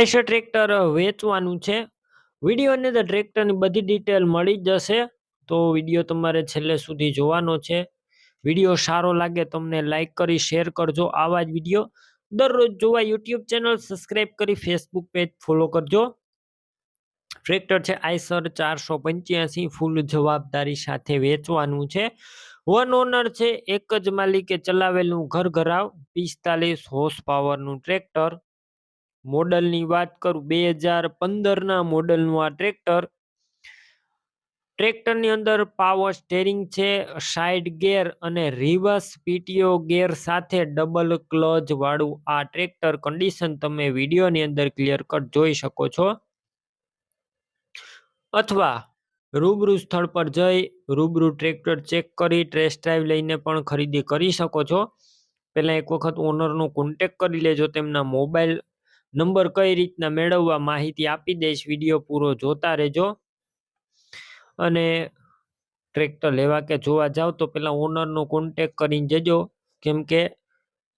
Eicher tractor વેચવાનું છે. વિડીયોની અંદર ટ્રેક્ટરની બધી ડિટેલ મળી જશે. તો વીડિયો તમારે છેલ્લે સુધી જોવાનો છે. વીડિયો સારો લાગે તમને લાઈક કરી શેર કરજો. આવા જ વીડિયો દરરોજ જોવા યુટ્યુબ ચેનલ સબસ્ક્રાઈબ કરી ફેસબુક પેજ ફોલો કરજો. ટ્રેક્ટર છે આઈસર ચારસો પંચ્યાસી ફૂલ જવાબદારી સાથે વેચવાનું છે. વન ઓનર છે, એક જ માલિકે ચલાવેલું ઘર ઘરાવ, પિસ્તાલીસ હોર્સ પાવરનું ટ્રેક્ટર. મોડલની વાત કરું, બે હજાર પંદરના મોડલનું આ ટ્રેક્ટર. ટ્રેક્ટરની અંદર પાવર સ્ટેરિંગ છે સાઇડ ગેર અને રિવર્સ પીટીઓ ગેર સાથે ડબલ ક્લચ વાળું આ ટ્રેક્ટર કન્ડિશન તમે વિડીયોની અંદર ક્લિયર કટ જોઈ શકો છો. અથવા રૂબરૂ સ્થળ પર જઈ રૂબરૂ ટ્રેક્ટર ચેક કરી ટેસ્ટ ડ્રાઈવ લઈને પણ ખરીદી કરી શકો છો. પહેલાં એક વખત ઓનરનો કોન્ટેક કરી લેજો તેમના મોબાઈલ નંબર કઈ રીતના મેળવવા માહિતી આપી દઈશ, વીડિયો પૂરો જોતા રહેજો. અને ટ્રેક્ટર લેવા કે જોવા જાવ તો પેલા ઓનરનો કોન્ટેક કરીને જજો. કેમ કે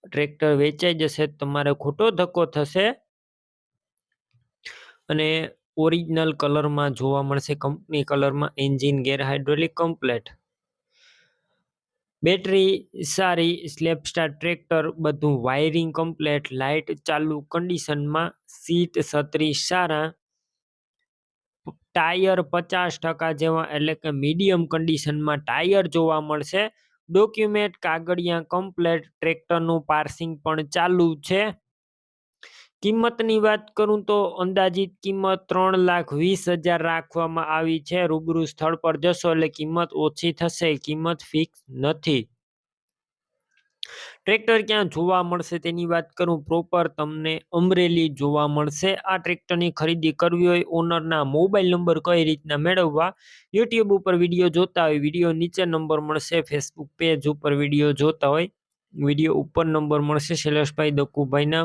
ટ્રેક્ટર વેચાઈ જશે તમારે ખોટો ધક્કો થશે. અને ઓરિજિનલ કલરમાં જોવા મળશે, કંપની કલરમાં engine gear hydraulic complete. Battery, સારી સ્લેપ સ્ટાર ટ્રેક્ટર, બધું વાયરિંગ કમ્પ્લેટ, લાઇટ ચાલુ કન્ડિશનમાં, સીટ છત્રી સારા, ટાયર પચાસ ટકા જેવા, એટલે કે મીડિયમ કન્ડિશનમાં ટાયર જોવા મળશે. ડોક્યુમેન્ટ કાગળિયા કમ્પ્લેટ, ટ્રેક્ટરનું પાર્સિંગ પણ ચાલુ છે. કિંમતની વાત કરું તો અંદાજિત કિંમત ત્રણ લાખ વીસ હજાર રાખવામાં આવી છે. રૂબરૂ સ્થળ પર જશો એટલે કિંમત ઓછી થશે, કિંમત ફિક્સ નથી. ટ્રેક્ટર ક્યાં જોવા મળશે તેની વાત કરું? પ્રોપર તમને અમરેલી જોવા મળશે. આ ટ્રેક્ટરની ખરીદી કરવી હોય ઓનરના મોબાઈલ નંબર કઈ રીતના મેળવવા? યુટ્યુબ ઉપર વીડિયો જોતા હોય વીડિયો નીચે નંબર મળશે. ફેસબુક પેજ ઉપર વીડિયો જોતા હોય વીડિયો ઉપર નંબર મળશે. શૈલેષભાઈ દકુભાઈના